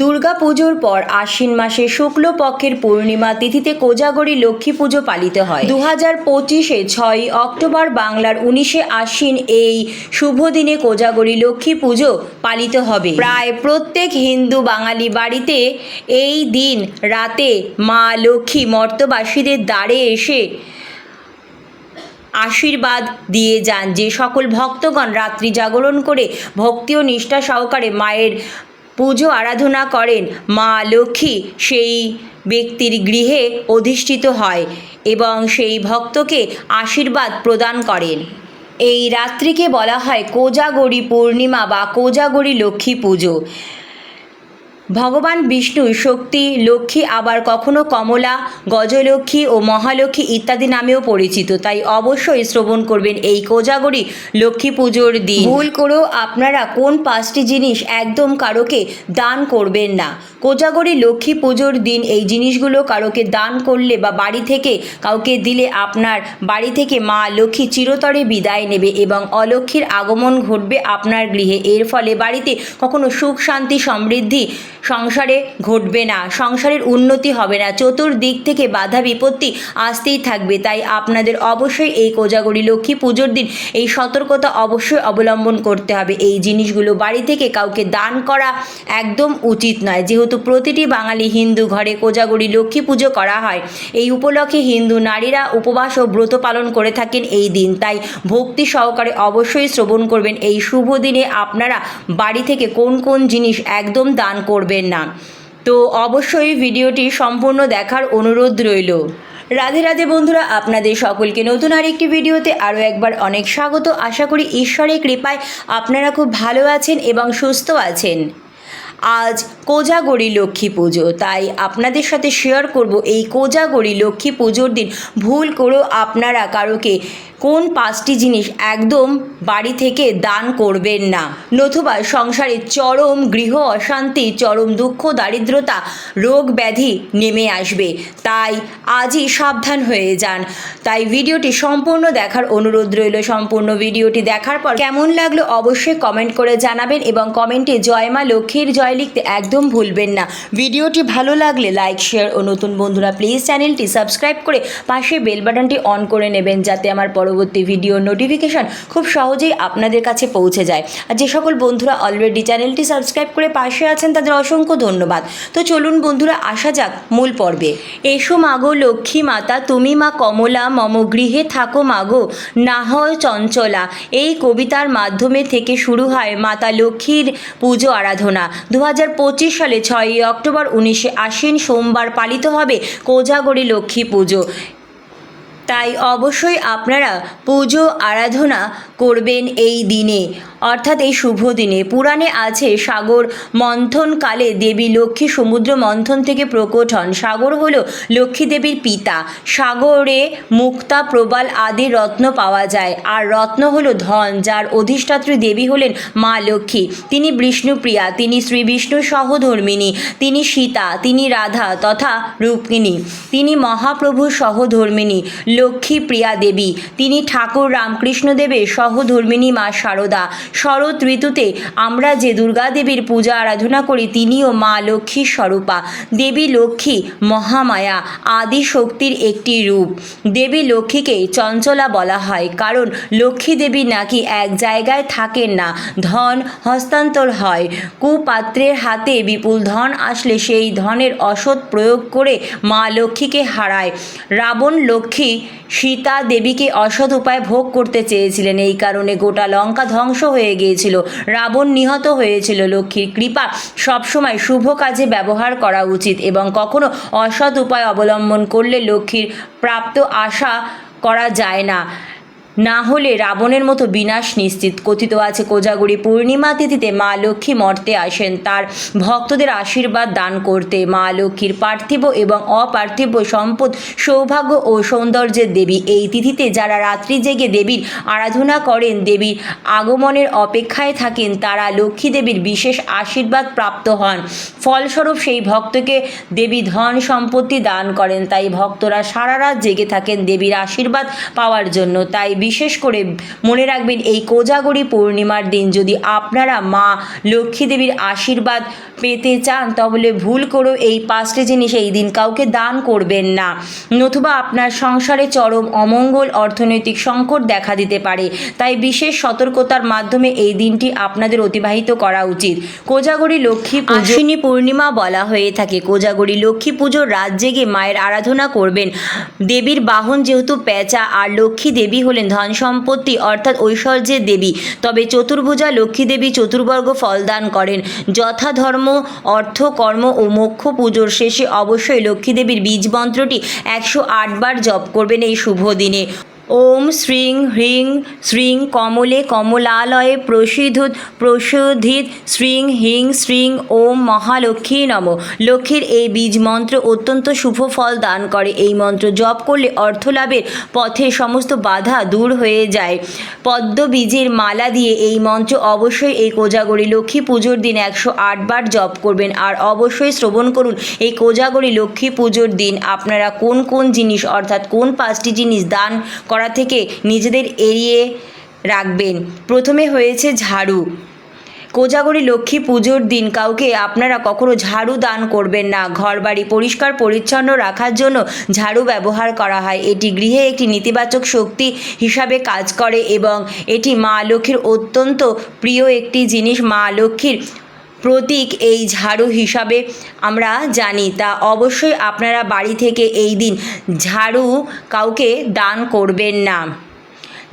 দুর্গা পুজোর পর আশ্বিন মাসে শুক্লপক্ষের পূর্ণিমা তিথিতে কোজাগরী লক্ষ্মী পুজো পালিত হয়। দু হাজার পঁচিশে ছয় অক্টোবর বাংলার উনিশে আশ্বিন এই শুভ দিনে কোজাগরী লক্ষ্মী পুজো পালিত হবে। প্রায় প্রত্যেক হিন্দু বাঙালি বাড়িতে এই দিন রাতে মা লক্ষ্মী মর্তবাসীদের দ্বারে এসে আশীর্বাদ দিয়ে যান। যে সকল ভক্তগণ রাত্রি জাগরণ করে ভক্তি ও নিষ্ঠা সহকারে মায়ের পুজো আরাধনা করেন মা লক্ষ্মী। সেই ব্যক্তির গৃহে অধিষ্ঠিত হয় এবং সেই ভক্তকে আশীর্বাদ প্রদান করেন। এই রাত্রিকে বলা হয় কোজাগরী পূর্ণিমা বা কোজাগরী লক্ষ্মী পুজো। ভগবান বিষ্ণু, শক্তি, লক্ষ্মী, আবার কখনো কমলা, গজলক্ষ্মী ও মহালক্ষ্মী ইত্যাদি নামেও পরিচিত। তাই অবশ্যই শ্রবণ করবেন এই কোজাগরী লক্ষ্মী পুজোর দিন। ভুল করেও আপনারা কোন পাঁচটি জিনিস একদম কারোকে দান করবেন না। কোজাগরী লক্ষ্মী পুজোর দিন এই জিনিসগুলো কারোকে দান করলে বা বাড়ি থেকে কাউকে দিলে আপনার বাড়ি থেকে মা লক্ষ্মী চিরতরে বিদায় নেবে এবং অলক্ষ্মীর আগমন ঘটবে আপনার গৃহে। এর ফলে বাড়িতে কখনো সুখ, শান্তি, সমৃদ্ধি সংসারে ঘটবে না, সংসারের উন্নতি হবে না। চতুর্দিক থেকে বাধা বিপত্তি আসতেই থাকবে। তাই আপনাদের অবশ্যই এই কোজাগরী লক্ষ্মী পুজোর দিন এই সতর্কতা অবশ্যই অবলম্বন করতে হবে। এই জিনিসগুলো বাড়ি থেকে কাউকে দান করা একদম উচিত নয়। যেহেতু প্রতিটি বাঙালি হিন্দু ঘরে কোজাগরী লক্ষ্মী পুজো করা হয়, এই উপলক্ষে হিন্দু নারীরা উপবাস ও ব্রত পালন করে থাকেন এই দিন। তাই ভক্তি সহকারে অবশ্যই শ্রবণ করবেন। এই শুভ দিনে আপনারা বাড়ি থেকে কোন কোন জিনিস একদম দান করবেন না। তো অবশ্যই ভিডিওটি সম্পূর্ণ দেখার অনুরোধ রইল। রাধে রাধে বন্ধুরা, আপনাদের সকলকে নতুন আরেকটি ভিডিওতে আরও একবার অনেক স্বাগত। আশা করি ঈশ্বরের কৃপায় আপনারা খুব ভালো আছেন এবং সুস্থ আছেন। আজ কোজাগরী লক্ষ্মী পুজো, তাই আপনাদের সাথে শেয়ার করব এই কোজাগরী লক্ষ্মী পুজোর দিন। ভুল করেও আপনারা কারোকে কোন পাঁচটি জিনিস একদম বাড়ি থেকে দান করবেন না? নতুবা সংসারে চরম গৃহ অশান্তি, চরম দুঃখ, দারিদ্রতা, রোগ ব্যাধি নেমে আসবে। তাই আজই সাবধান হয়ে যান। তাই ভিডিওটি সম্পূর্ণ দেখার অনুরোধ রইল। সম্পূর্ণ ভিডিওটি দেখার পর কেমন লাগল অবশ্যই কমেন্ট করে জানাবেন এবং কমেন্টে জয় মা লক্ষ্মীর জয় লিখতে একদম ভুলবেন না। ভিডিওটি ভালো লাগলে লাইক, শেয়ার ও নতুন বন্ধুরা প্লিজ চ্যানেলটি সাবস্ক্রাইব করে পাশে বেল বাটনটি অন করে নেবেন যাতে আমার পরবর্তী ভিডিও নোটিফিকেশন খুব সহজেই আপনাদের কাছে পৌঁছে যায়। আর যে সকল বন্ধুরা অলরেডি চ্যানেলটি সাবস্ক্রাইব করে পাশে আছেন, তাদের অসংখ্য ধন্যবাদ। তো চলুন বন্ধুরা, আসা যাক মূল পর্বে। এসো মাগো লক্ষ্মী মাতা, তুমি মা কমলা, মম গৃহে থাকো মাগো না হয় চঞ্চলা। এই কবিতার মাধ্যমে থেকে শুরু হয় মাতা লক্ষ্মীর পুজো আরাধনা। দু হাজার পঁচিশ সালে ছয়ই অক্টোবর উনিশে আশ্বিন সোমবার পালিত হবে কোজাগরী লক্ষ্মী পুজো। তাই অবশ্যই আপনারা পুজো আরাধনা করবেন এই দিনে। অর্থাৎ এই শুভ দিনে পুরাণে আছে, সাগর মন্থনকালে দেবী লক্ষ্মী সমুদ্র মন্থন থেকে প্রকট হন। সাগর হল লক্ষ্মী দেবীর পিতা। সাগরে মুক্তা, প্রবাল আদি রত্ন পাওয়া যায়। আর রত্ন হলো ধন, যার অধিষ্ঠাত্রী দেবী হলেন মা লক্ষ্মী। তিনি বিষ্ণুপ্রিয়া, তিনি শ্রী বিষ্ণুর সহধর্মিনী তিনি সীতা, তিনি রাধা তথা রূপিণী। তিনি মহাপ্রভুর সহধর্মিনী লক্ষ্মী প্রিয়া দেবী। তিনি ঠাকুর রামকৃষ্ণদেবের সহধর্মিনী মা শারদা শরৎ ঋতুতে আমরা যে দুর্গা দেবীর পূজা আরাধনা করি, তিনিও মা লক্ষ্মীর স্বরূপা। দেবী লক্ষ্মী মহামায়া আদি শক্তির একটি রূপ। দেবী লক্ষ্মীকে চঞ্চলা বলা হয় কারণ লক্ষ্মী দেবী নাকি এক জায়গায় থাকেন না, ধন হস্তান্তর হয়। কুপাত্রের হাতে বিপুল ধন আসলে সেই ধনের অসৎ প্রয়োগ করে মা লক্ষ্মীকে হারায়। রাবণ লক্ষ্মী সীতা দেবীকে অসৎ উপায় ভোগ করতে চেয়েছিলেন, এই কারণে গোটা লঙ্কা ধ্বংস হয়ে গিয়েছিল। রাবণ নিহত হয়েছিল, লক্ষ্মীর কৃপা। সবসময় শুভ কাজে ব্যবহার করা উচিত এবং কখনো অসৎ উপায় অবলম্বন করলে লক্ষ্মীর প্রাপ্ত আশা করা যায় না। না হলে রাবণের মতো বিনাশ নিশ্চিত। কথিত আছে, কোজাগরী পূর্ণিমা তিথিতে মা লক্ষ্মী মর্তে আসেন। তার ভক্তদের আশীর্বাদ দান করতে মা লক্ষ্মীর পার্থিব এবং অপার্থিব সম্পদ, সৌভাগ্য ও সৌন্দর্যের দেবী। এই তিথিতে যারা রাত্রি জেগে দেবীর আরাধনা করেন, দেবীর আগমনের অপেক্ষায় থাকেন, তারা লক্ষ্মী দেবীর বিশেষ আশীর্বাদ প্রাপ্ত হন। ফলস্বরূপ সেই ভক্তকে দেবী ধন সম্পত্তি দান করেন। তাই ভক্তরা সারা রাত জেগে থাকেন দেবীর আশীর্বাদ পাওয়ার জন্য। তাই বিশেষ করে মনে রাখবেন এই কোজাগরি পূর্ণিমার দিন যদি আপনারা মা লক্ষ্মী দেবীর আশীর্বাদ পেতে চান, তাহলে ভুল করেও এই পাঁচটি জিনিস এই দিন কাউকে দান করবেন না। নতুবা আপনার সংসারে চরম অমঙ্গল, অর্থনৈতিক সংকট দেখা দিতে পারে। তাই বিশেষ সতর্কতার মাধ্যমে এই দিনটি আপনাদের অতিবাহিত করা উচিত। কোজাগরি লক্ষ্মী আশ্বিনী পূর্ণিমা বলা হয়ে থাকে। কোজাগরি লক্ষ্মী পুজোর রাত জেগে মায়ের আরাধনা করবেন। দেবীর বাহন যেহেতু পেঁচা, আর লক্ষ্মী দেবী হলেন ধন সম্পত্তি অর্থাৎ ঐশ্বর্যের দেবী। তবে চতুর্ভুজা লক্ষ্মী দেবী চতুর্বর্গ ফলদান করেন। যথাধর্ম, অর্থ, কর্ম ও মোক্ষ পুজোর শেষে অবশ্যই লক্ষ্মী দেবীর বীজ মন্ত্রটি একশো আট বার জপ করবেন এই শুভ দিনে। ওম শ্রীং হ্রিং শ্রীং কমলে কমলালয়ে প্রসিদ্ধুত প্রসোধিত শ্রীং হিং শ্রীং ওম মহালক্ষ্মী নম। লক্ষ্মীর এই বীজ মন্ত্র অত্যন্ত শুভ ফল দান করে। এই মন্ত্র জপ করলে অর্থ লাভের পথে সমস্ত বাধা দূর হয়ে যায়। পদ্ম বীজের মালা দিয়ে এই মন্ত্র অবশ্যই এই কোজাগরি লক্ষ্মী পুজোর দিন একশো বার জপ করবেন। আর অবশ্যই শ্রবণ করুন এই কোজাগরি লক্ষ্মী পুজোর দিন। আপনারা কোন কোন জিনিস অর্থাৎ কোন পাঁচটি জিনিস দান করা থেকে নিজেদের এড়িয়ে রাখবেন। প্রথমে হয়েছে ঝাড়ু। কোজাগরি লক্ষ্মী পুজোর দিন কাউকে আপনারা কখনো ঝাড়ু দান করবেন না। ঘরবাড়ি পরিষ্কার পরিচ্ছন্ন রাখার জন্য ঝাড়ু ব্যবহার করা হয়। এটি গৃহে একটি নেতিবাচক শক্তি হিসাবে কাজ করে এবং এটি মা লক্ষ্মীর অত্যন্ত প্রিয় একটি জিনিস। মা লক্ষ্মীর প্রতীক এই ঝাড়ু হিসাবে আমরা জানি। তা অবশ্যই আপনারা বাড়ি থেকে এই দিন ঝাড়ু কাউকে দান করবেন না।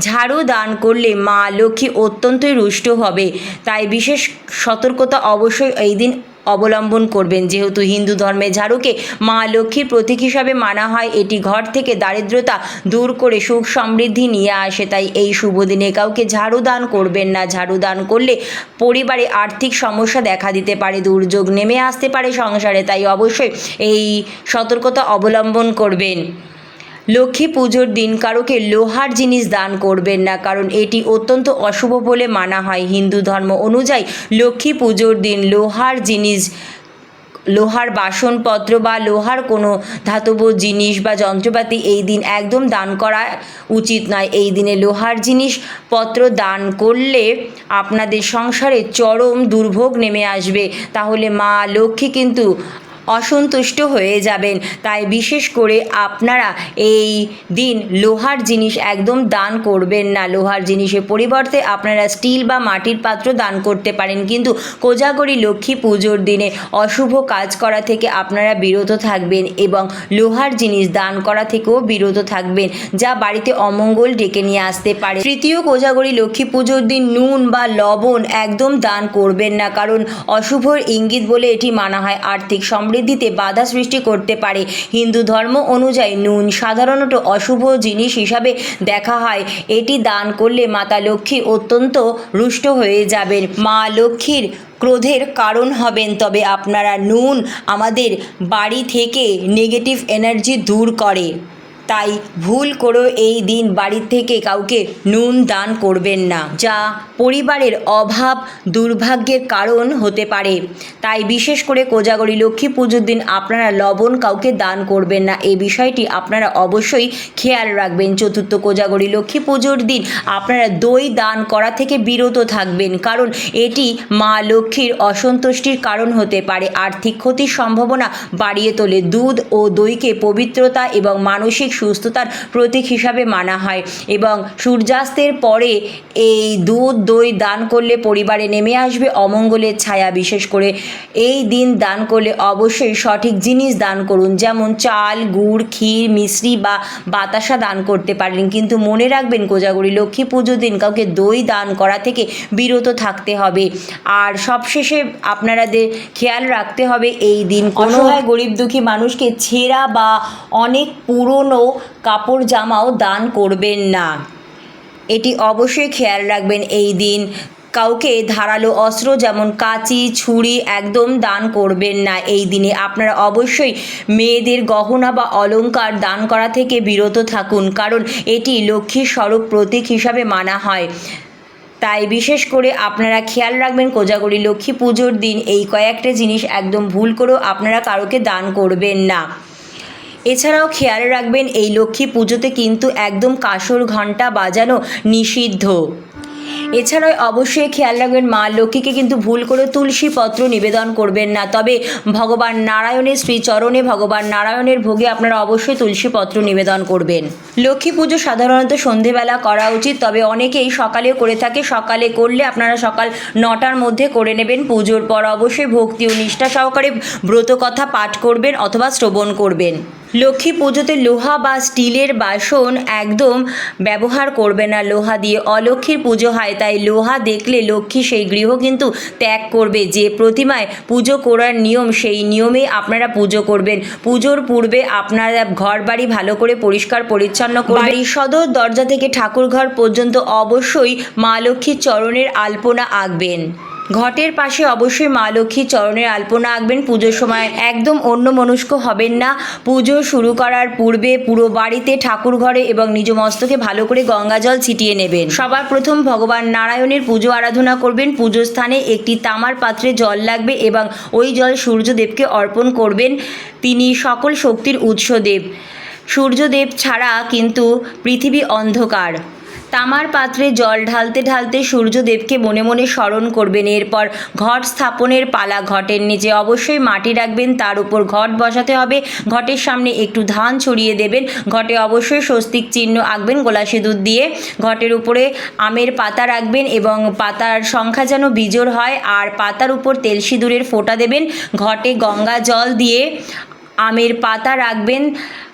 ঝাড়ু দান করলে মা লক্ষ্মী অত্যন্তই রুষ্ট হবে। তাই বিশেষ সতর্কতা অবশ্যই এই দিন অবলম্বন করবেন। যেহেতু হিন্দু ধর্মে ঝাড়ুকে মা লক্ষ্মীর প্রতীক হিসাবে মানা হয়, এটি ঘর থেকে দারিদ্রতা দূর করে সুখ সমৃদ্ধি নিয়ে আসে, তাই এই শুভ দিনে কাউকে ঝাড়ু দান করবেন না। ঝাড়ু দান করলে পরিবারে আর্থিক সমস্যা দেখা দিতে পারে, দুর্যোগ নেমে আসতে পারে সংসারে, তাই অবশ্যই এই সতর্কতা অবলম্বন করবেন। লক্ষ্মী পুজোর দিন কারোকে লোহার জিনিস দান করবেন না, কারণ এটি অত্যন্ত অশুভ বলে মানা হয়। হিন্দু ধর্ম অনুযায়ী লক্ষ্মী পুজোর দিন লোহার জিনিস, লোহার বাসনপত্র বা লোহার কোনো ধাতব জিনিস বা যন্ত্রপাতি এই দিন একদম দান করা উচিত নয়। এই দিনে লোহার জিনিসপত্র দান করলে আপনাদের সংসারে চরম দুর্ভোগ নেমে আসবে। তাহলে মা লক্ষ্মী কিন্তু অসন্তুষ্ট হয়ে যাবেন। তাই বিশেষ করে আপনারা এই দিন লোহার জিনিস একদম দান করবেন না। লোহার জিনিসের পরিবর্তে আপনারা স্টিল বা মাটির পাত্র দান করতে পারেন। কিন্তু কোজাগরি লক্ষ্মী পুজোর দিনে অশুভ কাজ করা থেকে আপনারা বিরত থাকবেন এবং লোহার জিনিস দান করা থেকেও বিরত থাকবেন, যা বাড়িতে অমঙ্গল ডেকে নিয়ে আসতে পারে। তৃতীয় কোজাগরি লক্ষ্মী পুজোর দিন নুন বা লবণ একদম দান করবেন না, কারণ অশুভর ইঙ্গিত বলে এটি মানা হয় আর্থিক সমৃদ্ধিতে বাধা সৃষ্টি করতে পারে। হিন্দু ধর্ম অনুযায়ী নুন সাধারণত অশুভ জিনিস হিসাবে দেখা হয়। এটি দান করলে মাতা লক্ষ্মী অত্যন্ত রুষ্ট হয়ে যাবেন। মা লক্ষ্মীর ক্রোধের কারণ হবেন, তবে আপনারা নুন আমাদের বাড়ি থেকে নেগেটিভ এনার্জি দূর করে। তাই ভুল করেও এই দিন বাড়ির থেকে কাউকে নুন দান করবেন না, যা পরিবারের অভাব, দুর্ভাগ্যের কারণ হতে পারে। তাই বিশেষ করে কোজাগরি লক্ষ্মী পুজোর দিন আপনারা লবণ কাউকে দান করবেন না, এই বিষয়টি আপনারা অবশ্যই খেয়াল রাখবেন। চতুর্থ কোজাগরি লক্ষ্মী পুজোর দিন আপনারা দই দান করা থেকে বিরত থাকবেন, কারণ এটি মা লক্ষ্মীর অসন্তুষ্টির কারণ হতে পারে। আর্থিক ক্ষতির সম্ভাবনা বাড়িয়ে তোলে। দুধ ও দইকে পবিত্রতা এবং মানসিক সুস্থতার প্রতীক হিসাবে মানা হয় এবং সূর্যাস্তের পরে এই দুধ দই দান করলে পরিবারে নেমে আসবে অমঙ্গলের ছায়া। বিশেষ করে এই দিন দান করলে অবশ্যই সঠিক জিনিস দান করুন যেমন চাল গুড় ক্ষীর মিশ্রি বা বাতাসা দান করতে পারেন কিন্তু মনে রাখবেন কোজাগরি লক্ষ্মী পুজোর দিন কাউকে দই দান করা থেকে বিরত থাকতে হবে। আর সবশেষে আপনারাদের খেয়াল রাখতে হবে এই দিন কোনো গরিব দুঃখী মানুষকে ছেঁড়া বা অনেক পুরনো কাপড় জামাও দান করবেন না। এটি অবশ্যই খেয়াল রাখবেন এই দিন। কাউকে ধারালো অস্ত্র যেমন কাঁচি, ছুরি একদম দান করবেন না। এই দিনে আপনারা অবশ্যই মেয়েদের গহনা বা অলংকার দান করা থেকে বিরত থাকুন, কারণ এটি লক্ষ্মীর স্বরূপ প্রতীক হিসাবে মানা হয়। তাই বিশেষ করে আপনারা খেয়াল রাখবেন কোজাগরি লক্ষ্মী পুজোর দিন এই কয়েকটা জিনিস একদম ভুল করেও আপনারা কারোকে দান করবেন না। এছাড়াও খেয়াল রাখবেন, এই লক্ষ্মী পুজোতে কিন্তু একদম কাসর ঘণ্টা বাজানো নিষিদ্ধ। এছাড়াও অবশ্যই খেয়াল রাখবেন, মা লক্ষ্মীকে কিন্তু ভুল করে তুলসী পত্র নিবেদন করবেন না। তবে ভগবান নারায়ণের শ্রীচরণে ভগবান নারায়ণের ভোগে আপনারা অবশ্যই তুলসী পত্র নিবেদন করবেন। লক্ষ্মী পুজো সাধারণত সন্ধেবেলা করা উচিত, তবে অনেকেই সকালেও করে থাকে। সকালে করলে আপনারা সকাল নটার মধ্যে করে নেবেন পুজোর পর। অবশ্যই ভক্তি ও নিষ্ঠা সহকারে ব্রত কথা পাঠ করবেন অথবা শ্রবণ করবেন। লক্ষ্মী পুজোতে লোহা বা স্টিলের বাসন একদম ব্যবহার করবে না। লোহা দিয়ে অলক্ষ্মীর পুজো হয় তাই লোহা দেখলে লক্ষ্মী সেই গৃহ কিন্তু ত্যাগ করবে। যে প্রতিমায় পুজো করার নিয়ম সেই নিয়মেই আপনারা পুজো করবেন। পুজোর পূর্বে আপনারা ঘর বাড়ি ভালো করে পরিষ্কার পরিচ্ছন্ন করবেন। সদর দরজা থেকে ঠাকুরঘর পর্যন্ত অবশ্যই মা লক্ষ্মীর চরণের আলপনা আঁকবেন। ঘটের পাশে অবশ্যই মা লক্ষ্মীর চরণের আলপনা আঁকবেন। পুজোর সময় একদম অন্য মনস্ক হবেন না। পুজো শুরু করার পূর্বে পুরো বাড়িতে ঠাকুর ঘরে এবং নিজ মস্তকে ভালো করে গঙ্গা জল ছিটিয়ে নেবেন। সবার প্রথম ভগবান নারায়ণের পুজো আরাধনা করবেন। পুজো স্থানে একটি তামার পাত্রে জল লাগবে এবং ওই জল সূর্যদেবকে অর্পণ করবেন। তিনি সকল শক্তির উৎসদেব। সূর্যদেব ছাড়া কিন্তু পৃথিবী অন্ধকার। তামার পাত্রে জল ঢালতে ঢালতে সূর্যদেবকে মনে মনে স্মরণ করবেন। এরপর ঘট স্থাপনের পালা ঘটের নিচে অবশ্যই মাটি রাখবেন। তার উপর ঘট বসাতে হবে। ঘটের সামনে একটু ধান ছড়িয়ে দেবেন। ঘটে অবশ্যই স্বস্তিক চিহ্ন আঁকবেন গোলা সিঁদুর দিয়ে। ঘটের উপরে আমের পাতা রাখবেন এবং পাতার সংখ্যা যেন বিজোড় হয় আর পাতার উপর তেল সিঁদুরের ফোঁটা দেবেন। ঘটে গঙ্গা জল দিয়ে আমের পাতা রাখবেন।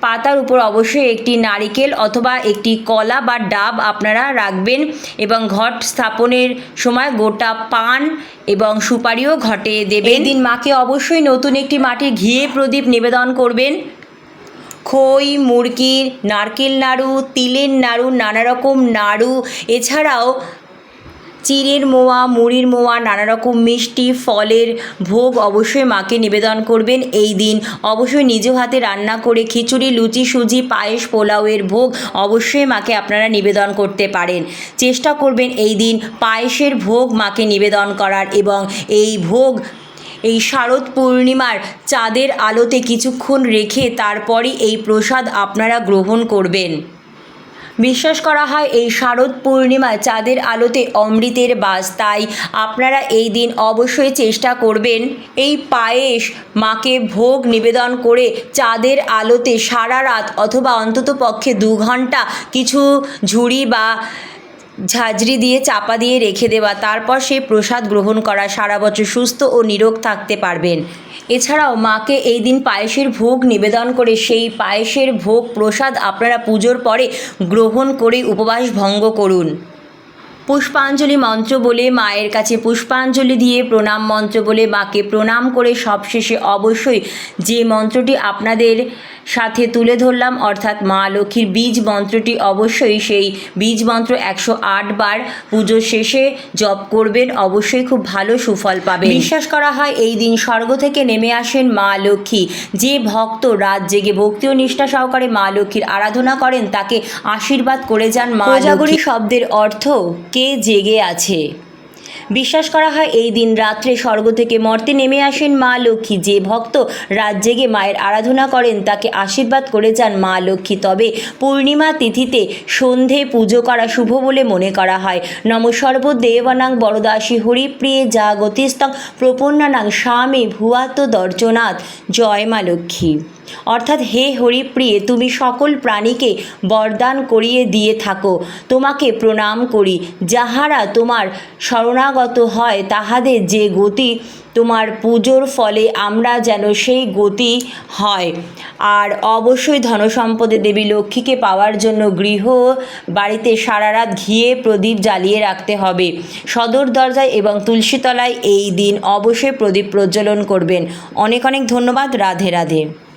পাতার উপর অবশ্যই একটি নারিকেল অথবা একটি কলা বা ডাব আপনারা রাখবেন এবং ঘট স্থাপনের সময় গোটা পান এবং সুপারিও ঘটে দেবেন। দিন মাকে অবশ্যই নতুন একটি মাটির ঘিয়ে প্রদীপ নিবেদন করবেন। খই, মুরগির, নারকেল নাড়ু, তিলের নাড়ু নানা রকম নাড়ু, এছাড়াও চিড়ের মোয়া, মুড়ির মোয়া নানা রকম মিষ্টি ফলের ভোগ অবশ্যই মাকে নিবেদন করবেন এই দিন। অবশ্যই নিজ হাতে রান্না করে খিচুড়ি, লুচি, সুজি, পায়েস, পোলাওয়ের ভোগ অবশ্যই মাকে আপনারা নিবেদন করতে পারেন। চেষ্টা করবেন এই দিন পায়েসের ভোগ মাকে নিবেদন করার এবং এই ভোগ, এই শারদ পূর্ণিমার চাঁদের আলোতে কিছুক্ষণ রেখে তারপরই এই প্রসাদ আপনারা গ্রহণ করবেন। বিশ্বাস করা হয় এই শারদ পূর্ণিমা চাঁদের আলোতে অমৃতের বাস। তাই আপনারা এই দিন অবশ্যই চেষ্টা করবেন এই পায়েস মাকে ভোগ নিবেদন করে চাঁদের আলোতে সারা রাত অথবা অন্তত পক্ষে দু ঘণ্টা কিছু ঝুড়ি বা ঝাঁঝরি দিয়ে চাপা দিয়ে রেখে দেওয়া, তারপর সেই প্রসাদ গ্রহণ করা, সারা বছর সুস্থ ও নিরোগ থাকতে পারবেন। এছাড়াও মাকে এই দিন পায়েসের ভোগ নিবেদন করে, সেই পায়েসের ভোগ প্রসাদ আপনারা পুজোর পরে গ্রহণ করে উপবাস ভঙ্গ করুন। পুষ্পাঞ্জলি মন্ত্র বলে মায়ের কাছে পুষ্পাঞ্জলি দিয়ে প্রণাম মন্ত্র বলে মাকে প্রণাম করে সবশেষে অবশ্যই যে মন্ত্রটি আপনাদের সাথে তুলে ধরলাম অর্থাৎ মা লক্ষ্মীর বীজ মন্ত্রটি অবশ্যই সেই বীজ মন্ত্র একশো আট বার পুজো শেষে জপ করবেন অবশ্যই খুব ভালো সুফল পাবেন। বিশ্বাস করা হয় এই দিন স্বর্গ থেকে নেমে আসেন মা লক্ষ্মী। যে ভক্ত রাত জেগে ভক্তি ও নিষ্ঠা সহকারে মা লক্ষ্মীর আরাধনা করেন তাকে আশীর্বাদ করে যান মা জাগরী শব্দের অর্থ কে জেগে আছে? বিশ্বাস করা হয় এই দিন রাত্রে স্বর্গ থেকে মর্তে নেমে আসেন মা লক্ষ্মী। যে ভক্ত রাত জেগে মায়ের আরাধনা করেন, তাকে আশীর্বাদ করে যান মা লক্ষ্মী। তবে পূর্ণিমা তিথিতে সন্ধে পুজো করা শুভ বলে মনে করা হয়। নম সর্বদেবানাং বরদাসী হরিপ্রিয়ে যা গতিস্তং প্রপন্নানাং স্বামী ভুয়াত দর্জনাথ জয় মা লক্ষ্মী। অর্থাৎ হে হরিপ্রিয়ে, তুমি সকল প্রাণীকে বরদান করিয়ে দিয়ে থাকো। তোমাকে প্রণাম করি। যাহারা তোমার শরণাগত হয়, তাহাদের যে গতি তোমার পুজোর ফলে আমরা যেন সেই গতি হয়। আর অবশ্যই ধনসম্পদে দেবী লক্ষ্মীকে পাওয়ার জন্য গৃহ বাড়িতে সারা রাত ঘিয়ে প্রদীপ জ্বালিয়ে রাখতে হবে। সদর দরজায় এবং তুলসীতলায় এই দিন অবশ্যই প্রদীপ প্রজ্বলন করবেন। অনেক অনেক ধন্যবাদ। রাধে রাধে।